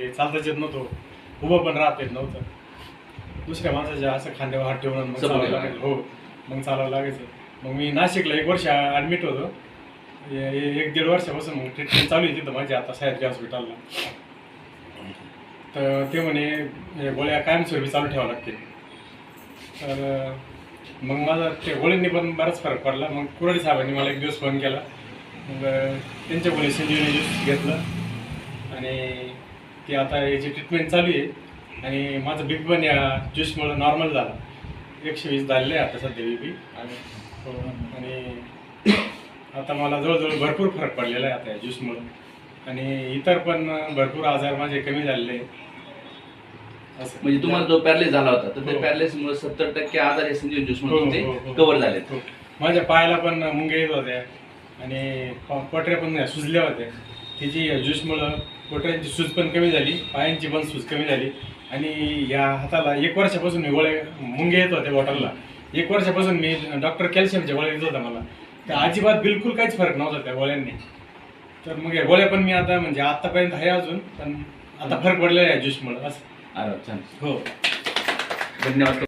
म्हणजे चालताच येत नव्हतं. उभं पण राहत येत नव्हतं. दुसऱ्या माणसाच्या असं खांद्यावर हात ठेवून मग चालावं. लागायचं हो मग चालावं लागायचं. मग मी नाशिकला एक वर्ष ॲडमिट होतो. एक दीड वर्षापासून मग ट्रीटमेंट चालू आहे तिथं माझी. आता सह्याद्री हॉस्पिटलला तर ते म्हणे गोळ्या कायमस्वरूपी चालू ठेवावं लागतील. तर मग माझा ते गोळ्यांनी पण बराच फरक पडला. मग कुराडी साहेबांनी मला एक दिवस फोन केला. मग त्यांच्या गोळी संजीवनी ज्यूस घेतलं. आणि ती आता याची ट्रीटमेंट चालू आहे आणि माझं बी पण या ज्यूसमुळं नॉर्मल झालं एकशे वीस झालेलं आहे आता सध्या बी पी आणि आणि आता मला जवळजवळ भरपूर फरक पडलेला आहे आता या ज्यूसमुळं आणि इतर पण भरपूर आजार माझे कमी झालेले असं म्हणजे तुम्हाला जो पॅरलेस झाला होता तर हो. त्या पॅरलेस मुळे सत्तर टक्के आजार हे संजीवन ज्यूस हो, हो, हो. कव्हर झालेत हो. माझ्या पायाला पण मुंग्या येत होत्या आणि पोटऱ्या पण सुजल्या होत्या तिची ज्यूसमुळं पोटऱ्यांची सूज पण कमी झाली पायांची पण सूज कमी झाली. आणि या हाताला एक वर्षापासून मी गोळ्या मुंग्या येत होत्या बॉटलला. एक वर्षापासून मी डॉक्टर कॅल्शियमच्या गोळ्या येत होता मला. तर अजिबात बिलकुल काहीच फरक नव्हता त्या गोळ्यांनी. तर मग या गोळ्या पण मी आता म्हणजे आतापर्यंत आहे अजून पण आता फरक पडलेला आहे ज्यूसमुळं असं. हो. धन्यवाद.